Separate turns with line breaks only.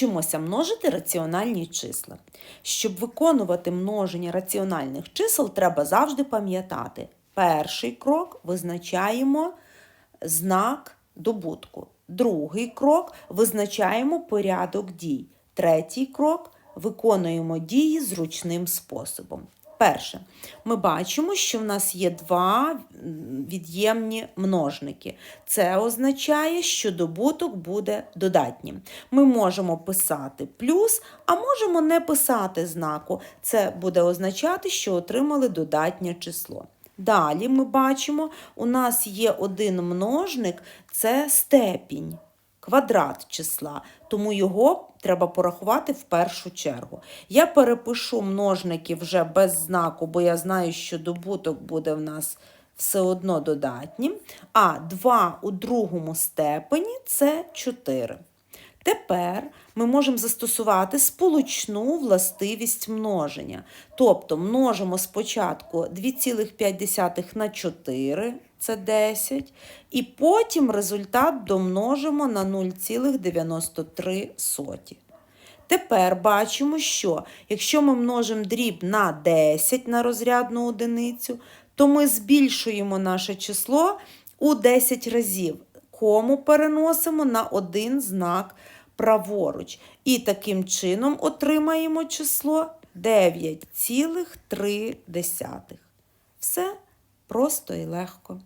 Вчимося множити раціональні числа. Щоб виконувати множення раціональних чисел, треба завжди пам'ятати. Перший крок визначаємо знак добутку. Другий крок визначаємо порядок дій. Третій крок виконуємо дії зручним способом. Перше, ми бачимо, що в нас є два від'ємні множники. Це означає, що добуток буде додатнім. Ми можемо писати плюс, а можемо не писати знаку. Це буде означати, що отримали додатнє число. Далі ми бачимо, у нас є один множник, це степінь, квадрат числа, тому його треба порахувати в першу чергу. Я перепишу множники вже без знаку, бо я знаю, що добуток буде в нас все одно додатнім. А 2 у другому степені це 4. Тепер ми можемо застосувати сполучну властивість множення. Тобто множимо спочатку 2,5 на 4, це 10, і потім результат домножимо на 0,93. Тепер бачимо, що якщо ми множимо дріб на 10 на розрядну одиницю, то ми збільшуємо наше число у 10 разів. Кому переносимо на один знак праворуч. І таким чином отримаємо число 9,3. Все просто і легко.